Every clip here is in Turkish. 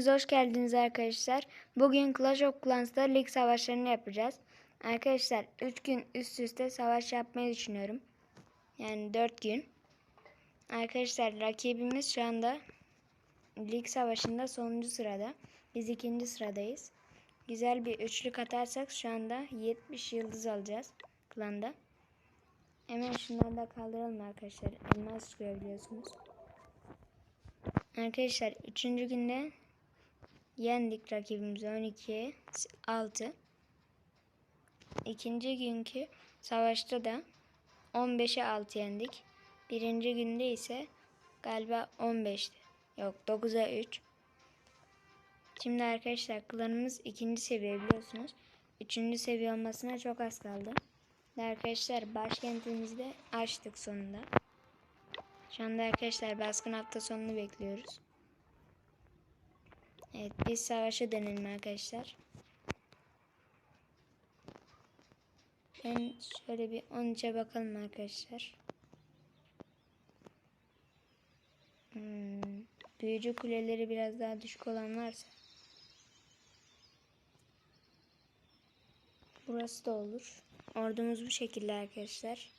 Hepiniz hoş geldiniz arkadaşlar. Bugün Clash of Clans'ta lig savaşlarını yapacağız. Arkadaşlar 3 gün üst üste savaş yapmayı düşünüyorum. Yani 4 gün. Arkadaşlar rakibimiz şu anda lig savaşında sonuncu sırada. Biz ikinci sıradayız. Güzel bir üçlük atarsak şu anda 70 yıldız alacağız klanda. Hemen şunları da kaldıralım arkadaşlar. Elmas çıkıyor biliyorsunuz. Arkadaşlar 3. günde yendik rakibimizi 12 6. İkinci günkü savaşta da 15'e 6 yendik. Birinci günde ise galiba 15'ti. Yok 9'a 3. Şimdi arkadaşlar klanımız ikinci seviye biliyorsunuz. Üçüncü seviye olmasına çok az kaldı. Ve arkadaşlar başkentimizi de açtık sonunda. Şu anda arkadaşlar baskın hafta sonunu bekliyoruz. Evet biz savaşa dönelim arkadaşlar. Ben şöyle bir 13'e bakalım arkadaşlar. Hmm, büyücü kuleleri biraz daha düşük olan varsa. Burası da olur. Ordumuz bu şekilde arkadaşlar.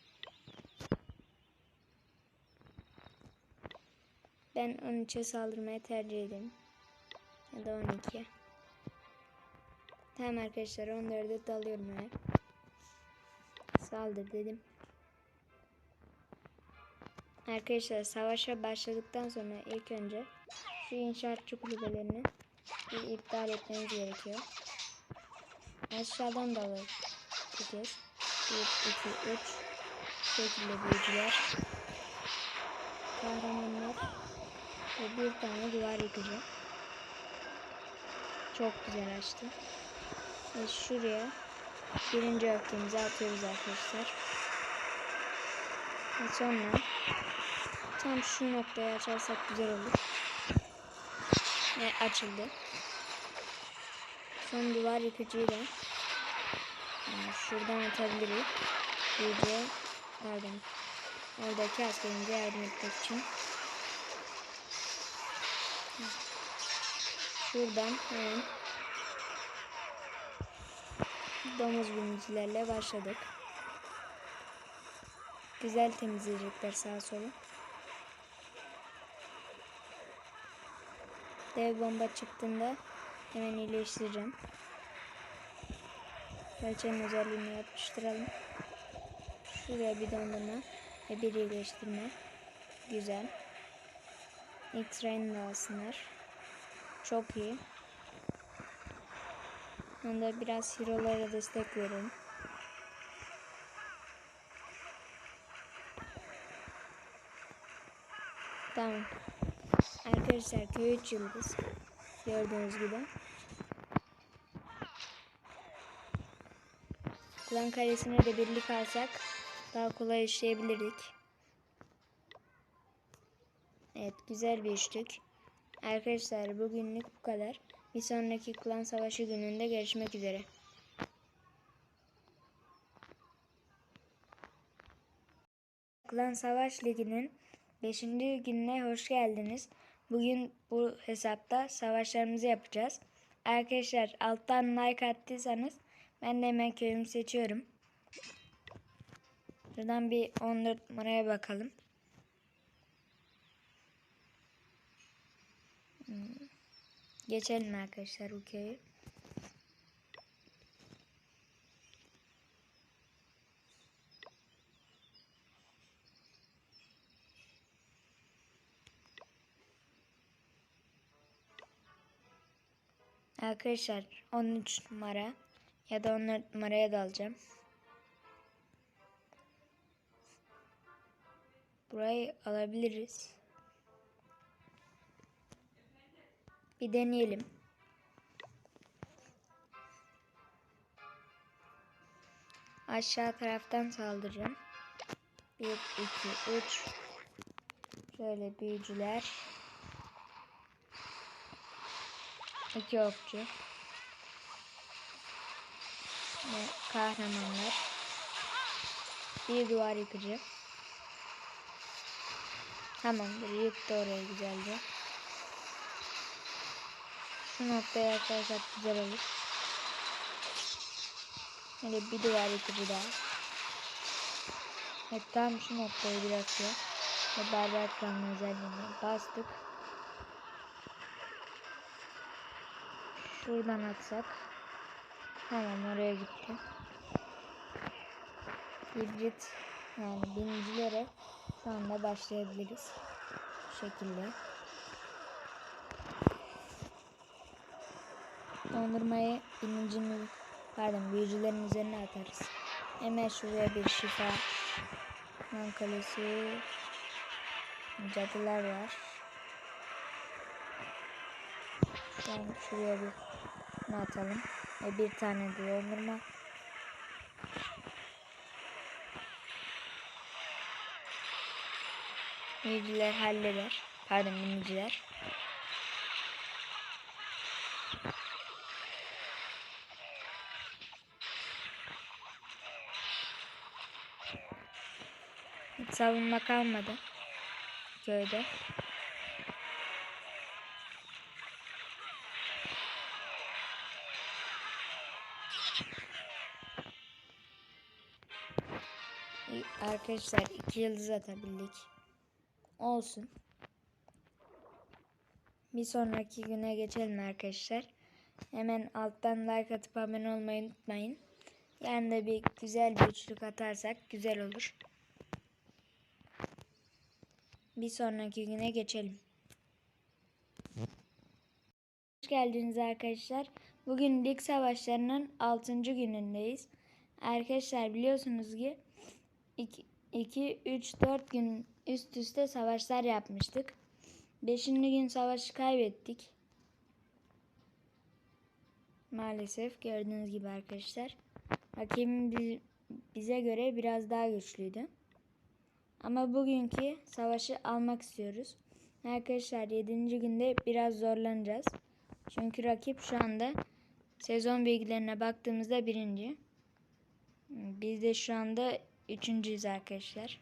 Ben 13'e saldırmaya tercih ederim. Ya da 12'ye. Tamam arkadaşlar 14'e dalıyorum hemen. Saldır dedim. Arkadaşlar savaşa başladıktan sonra ilk önce şu inşaatçı kulübelerini bir iptal etmemiz gerekiyor. Aşağıdan dalalım. Bir kez. 1, 2, 3 şekilde büyücüler. Kahramanlar ve bir tane duvar yıkıcı. Çok güzel açtı. Ve şuraya birinci öfkemizi atıyoruz arkadaşlar. Ve sonra tam şu noktayı açarsak güzel olur. Ve açıldı. Son duvar yıkıcıyı da yani şuradan atabiliriz. Büyücüye pardon. Oradaki askerimize yardım etmek için. Şuradan hemen domuz binicilerle başladık. Güzel temizleyecekler sağa sola. Dev bomba çıktığında hemen iyileştireceğim. Kraliçenin özelliğini yapıştıralım. Şuraya bir dondurma ve bir iyileştirme. Güzel. X-Ray'ını da alsınlar. Çok iyi. Ben de biraz hero'lara destek verelim. Tamam. Arkadaşlar köy 3 yıldız. Gördüğünüz gibi. Klan kalesine de birlik alsak daha kolay işleyebilirdik. Evet güzel bir üçlük. Arkadaşlar bugünlük bu kadar. Bir sonraki klan savaşı gününde görüşmek üzere. Klan Savaş Ligi'nin 5. gününe hoş geldiniz. Bugün bu hesapta savaşlarımızı yapacağız. Arkadaşlar alttan like attıysanız ben de hemen köyümü seçiyorum. Şuradan bir 14 numaraya bakalım. Geçelim arkadaşlar bu köyü. Arkadaşlar 13 numara ya da 14 numaraya da alacağım. Burayı alabiliriz. Bir deneyelim. Aşağı taraftan saldıracağım. 1, 2, 3. Şöyle büyücüler. İki okçu. Ve kahramanlar. Bir duvar yıkıcı. Tamamdır. Yıktı orayı güzelce. Şu noktaya yaklaşsak güzel olur. Böyle bir duvar iki bir daha. Evet tam şu noktayı bırakıyor. Ve berber kanlı özelliğini bastık. Şuradan atsak. Tamam oraya gitti. Hibrit yani binicilere şu başlayabiliriz. Bu şekilde. Dondurmayı binicinin pardon büyücülerin üzerine atarız. Hemen şuraya bir şifa Man kalesi cadılar var. Ben şuraya bir ne atalım. Ve bir tane dondurma. Büyücüler halleder. Pardon biniciler. Savunma kalmadı köyde. Arkadaşlar iki yıldız atabildik. Olsun. Bir sonraki güne geçelim arkadaşlar. Hemen alttan like atıp abone olmayı unutmayın. Yani de bir güzel bir üçlük atarsak güzel olur. Bir sonraki güne geçelim. Hoş geldiniz arkadaşlar. Bugün lig savaşlarının 6. günündeyiz. Arkadaşlar biliyorsunuz ki 2, 3, 4 gün üst üste savaşlar yapmıştık. 5. gün savaşı kaybettik. Maalesef gördüğünüz gibi arkadaşlar. Rakibimiz bize göre biraz daha güçlüydü. Ama bugünkü savaşı almak istiyoruz. Arkadaşlar 7. günde biraz zorlanacağız. Çünkü rakip şu anda sezon bilgilerine baktığımızda birinci. Biz de şu anda üçüncüyüz arkadaşlar.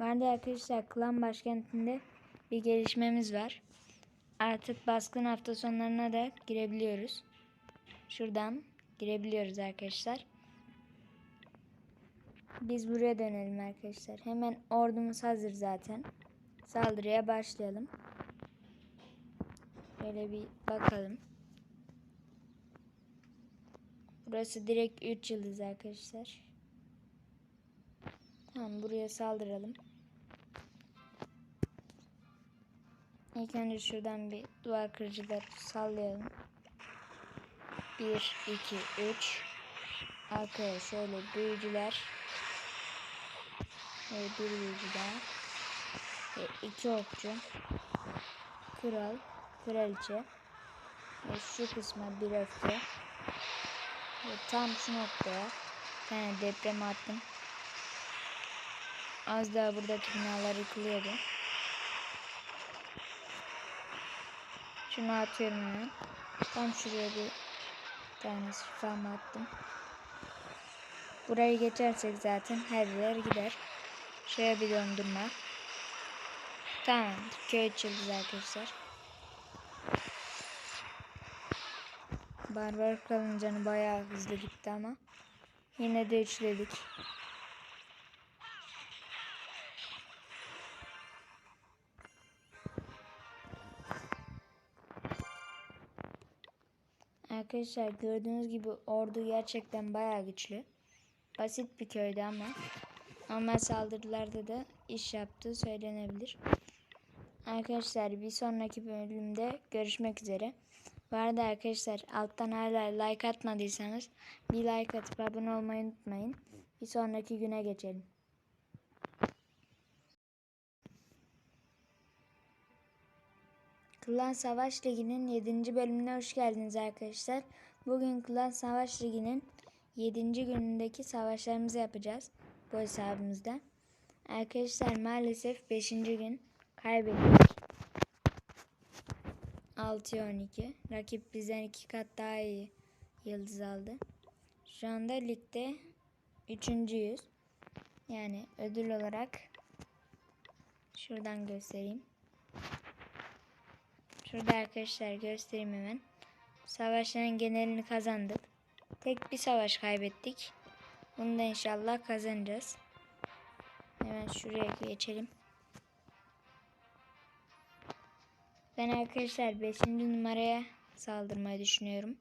Vardı arkadaşlar klan başkentinde bir gelişmemiz var. Artık baskın hafta sonlarına da girebiliyoruz. Şuradan girebiliyoruz arkadaşlar. Biz buraya dönelim arkadaşlar. Hemen ordumuz hazır zaten. Saldırıya başlayalım. Şöyle bir bakalım. Burası direkt 3 yıldız arkadaşlar. Tamam buraya saldıralım. İlk önce şuradan bir duvar kırıcılar sallayalım. 1, 2, 3. Arkaya şöyle büyücüler. Ve bir daha. Ve iki okçu. Kral, kraliçe. Ve şu kısma bir öfke. Ve tam şu noktaya tane deprem attım. Az daha buradaki binalar yıkılıyordu. Şunu atıyorum hemen. Tam şuraya bir tane şifamı attım. Burayı geçersek zaten her yer gider. Şuraya bir dondurma. Tamam. Köy açıldı arkadaşlar. Barbar kralın canı bayağı hızlı gitti ama. Yine de üçledik. Arkadaşlar gördüğünüz gibi ordu gerçekten bayağı güçlü. Basit bir köydü ama normal saldırılarda da iş yaptığı söylenebilir. Arkadaşlar bir sonraki bölümde görüşmek üzere. Bu arada arkadaşlar alttan hala like atmadıysanız bir like atıp abone olmayı unutmayın. Bir sonraki güne geçelim. Klan Savaş Ligi'nin 7. bölümüne hoş geldiniz arkadaşlar. Bugün Klan Savaş Ligi'nin 7. günündeki savaşlarımızı yapacağız bu hesabımızda. Arkadaşlar maalesef 5. gün kaybettik. 6'ya 12. Rakip bizden 2 kat daha iyi yıldız aldı. Şu anda ligde 3.yüz. Yani ödül olarak şuradan göstereyim. Şurada arkadaşlar göstereyim hemen. Savaşların genelini kazandık. Tek bir savaş kaybettik. Bunu da inşallah kazanacağız. Hemen şuraya geçelim. Ben arkadaşlar 5. numaraya saldırmayı düşünüyorum.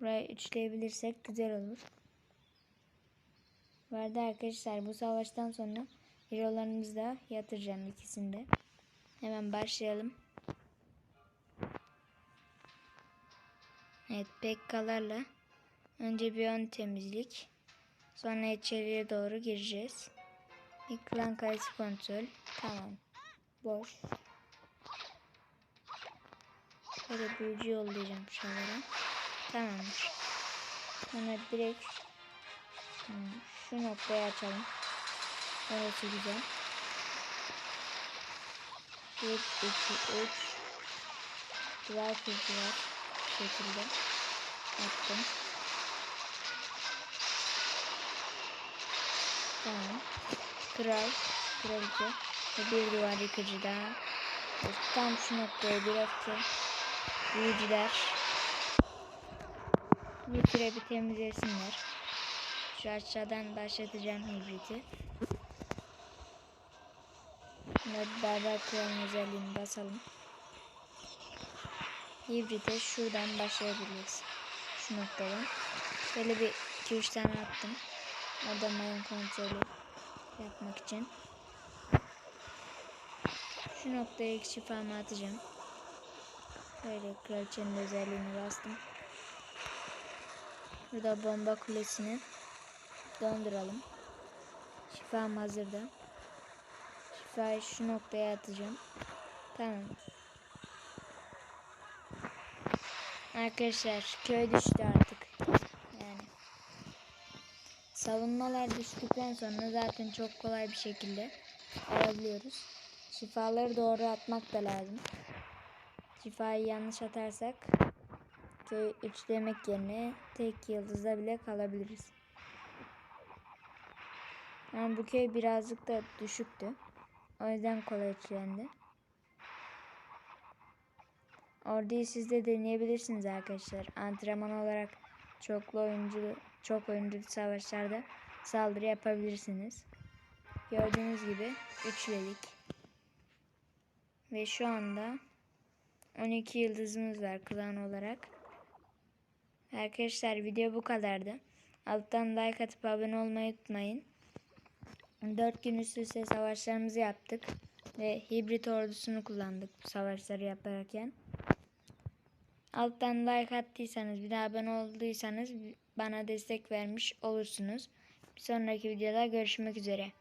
Burayı üçleyebilirsek güzel olur. Vardı arkadaşlar bu savaştan sonra hero'larımızı da yatıracağım ikisinde. Hemen başlayalım. Evet pekkalarla önce bir ön temizlik. Sonra içeriye doğru gireceğiz. Klan kayısı kontrol. Tamam. Boş. Şöyle büyücü yollayacağım şuralara. Tamamdır. Sonra direkt hmm, şu noktayı açalım. Orası güzel. 1, 2, 3 Duvar kurdular. Bu şekilde. Attım. Tamam. Kral. Kraliçe. Ve bir duvar yıkıcı daha. Tam şu noktaya bir atı. Büyücüler. Bir süre bir temizlesinler. Şu aşağıdan başlatacağım hibriti. Şimdi berber kralın özelliğini basalım. Hibrite şuradan başlayabiliriz. Şu noktadan. Böyle bir 2-3 tane attım. Orada mayın kontrolü yapmak için. Şu noktaya iki şifamı atacağım. Böyle kraliçenin özelliğini bastım. Burada bomba kulesini donduralım. Şifam hazırda. Şifayı şu noktaya atacağım. Tamam. Arkadaşlar köy düştü artık. Yani savunmalar düştükten sonra zaten çok kolay bir şekilde alabiliyoruz. Şifaları doğru atmak da lazım. Şifayı yanlış atarsak köy 3 demek yerine tek yıldızda bile kalabiliriz. Ama bu köy birazcık da düşüktü. O yüzden kolay üçlendi. Orayı siz de deneyebilirsiniz arkadaşlar. Antrenman olarak çoklu oyuncu çok oyunculu savaşlarda saldırı yapabilirsiniz. Gördüğünüz gibi üçledik. Ve şu anda 12 yıldızımız var klan olarak. Arkadaşlar video bu kadardı. Alttan like atıp abone olmayı unutmayın. 4 gün üst üste savaşlarımızı yaptık. Ve hibrit ordusunu kullandık bu savaşları yaparken. Alttan like attıysanız bir daha abone olduysanız bana destek vermiş olursunuz. Bir sonraki videoda görüşmek üzere.